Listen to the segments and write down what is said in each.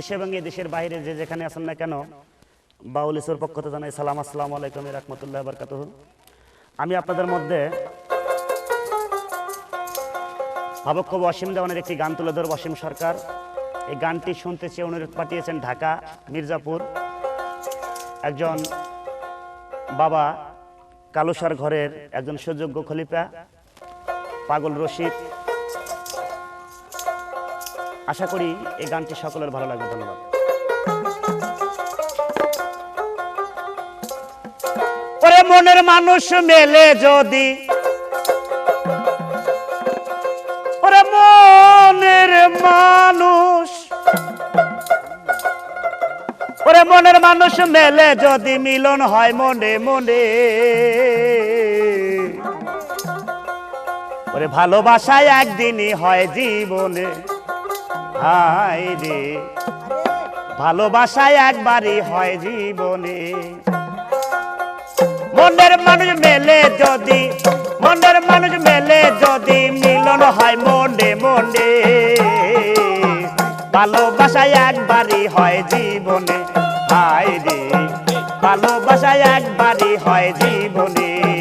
দেশে এবং এই দেশের বাইরে যে যেখানে আছেন না কেন, বাউল ইসুর পক্ষ থেকে জানাই সালাম, আসসালামু আলাইকুম, রহমতুল্লাহ বরকাত আমি আপনাদের মধ্যে ভাবক্য অসীম দেওয়ানের একটি গান তুলে ধরব, অসীম সরকার। এই গানটি শুনতে চেয়ে অনুরোধ পাঠিয়েছেন ঢাকা, মির্জাপুর। একজন বাবা কালুসার ঘরের একজন সুযোগ্য খলিফা, পাগল রশিদ। আশা করি এই গানটি সকলের ভালো লাগবে। ধন্যবাদ। ওরে মনের মানুষ মেলে যদি, ওরে মনের মানুষ, ওরে মনের মানুষ মেলে যদি মিলন হয় মনে মনে। ওরে ভালোবাসায় একদিনই হয় জীবনে হায় রে। ভালোবাসায় একবারই হয় জীবনে। মনের মানুষ মেলে যদি, মনের মানুষ মেলে যদি মিলন হয় মনে মনে। ভালোবাসায় একবারই হয় জীবনে। হায় রে। ভালোবাসায় একবারই হয় জীবনে।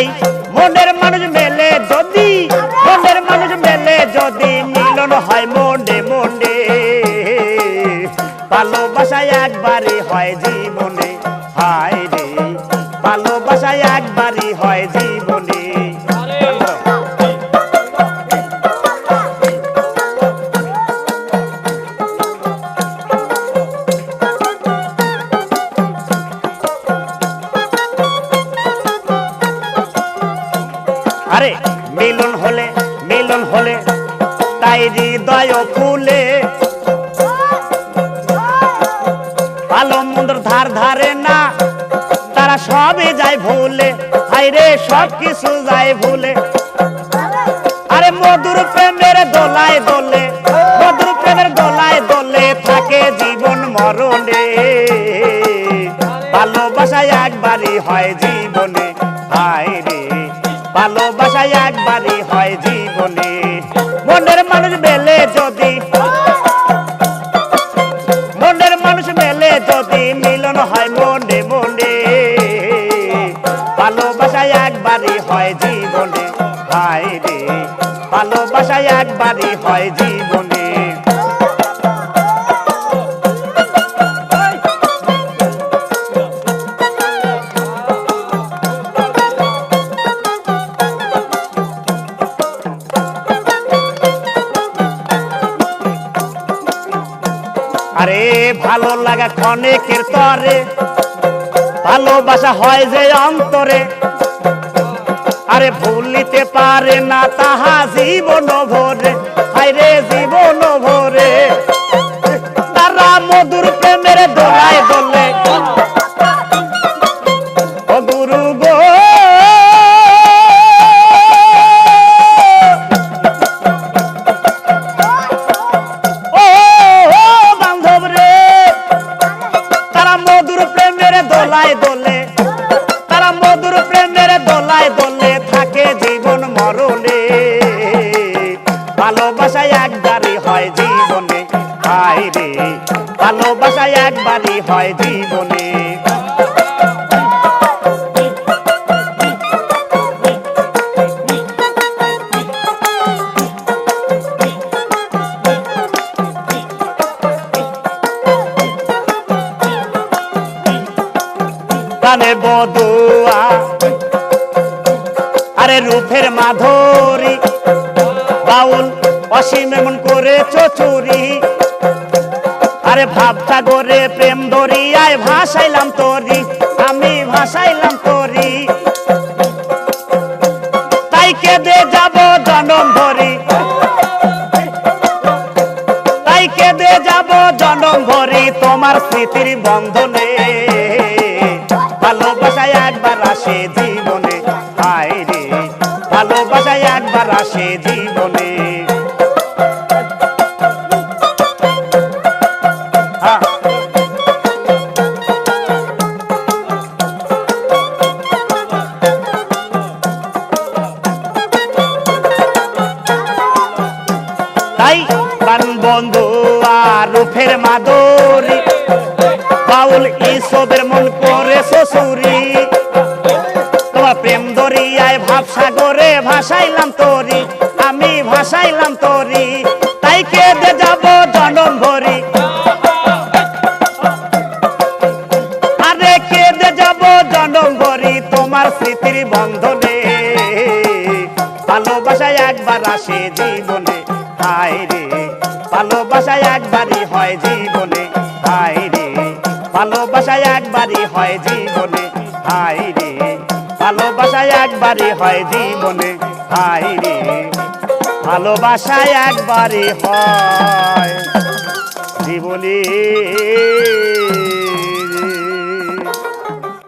তাই মনের মানুষ মেলে যদি, মনের মানুষ মেলে যদি মিলন হয় মনে মনে। ভালোবাসায় একবারই হয় জীবনে, হায় রে। ভালোবাসায় একবারই হয় জীবনে। হলে, তাই হৃদয় ফুলে। ভালো মন্দ ধার ধারে না, তারা সবে যায় ভুলে। হাইরে সব কিছু যায় ভুলে। আরে মধুর প্রেমের দোলায় দোলে, মধুর প্রেমের দোলায় দোলে থাকে জীবন মরণে। ভালোবাসায় একবারই হয় জীবনে, হায় রে। ভালোবাসায় একবারই হয় জীবনে। মনের মানুষ বেলে যদি। মনের মানুষ বেলে যদি মিলন হয় মনে মনে। ভালোবাসায় একবারই হয় জীবনে। হায় রে ভালোবাসায় একবারই হয় জীবনে। ভালো লাগা অনেকের তরে। ভালোবাসা হয় যে অন্তরে। আরে ভুলিতে পারে না তাহা জীবন ভরে। আরে জীবন ভরে। দোলায় দোলে। তারা মধুর প্রেমের দোলায় দোলে, থাকে জীবন মরণে। ভালোবাসায় একবারই হয় জীবনে। হায় রে ভালোবাসায় একবারই হয় জীবনে। গানে বদুয়া আরে রূপের মাধুরী, বাউল অসীম এমন করে চচুরি আরে ভাবটা গরে প্রেম দরিয়ায় ভাসাইলাম তোরি, আমি ভাসাইলাম তোরি। তাই কেঁদে যাব জনম ভরি। তাই কেঁদে যাব জনম ভরি তোমার স্মৃতির বন্ধনে। ভালোবাসায় একবার আসে জীবনে। একবার আসে জীবনে। তাই প্রাণ বন্ধু আর রূপের মাদক বাউল ইসবের মন করে শ্বশুরি। তোমার প্রেম দরিয়ায় ভাব সাগরে ভাসাইলাম তোরি, আমি ভাসাইলাম তোরি, তাই কেঁদে যাব জনম ভরি। আরে কেঁদে যাব জনম ভরি, তোমার স্মৃতির বন্ধনে। ভালোবাসায় একবার আসে জীবনে, হায় রে, ভালোবাসায় একবারই হয় জীবনে। হয় জীবনে। হাই রে ভালোবাসায় একবারে হয় জীবনে। হাই রে ভালোবাসায় একবারে হয় জীবনে।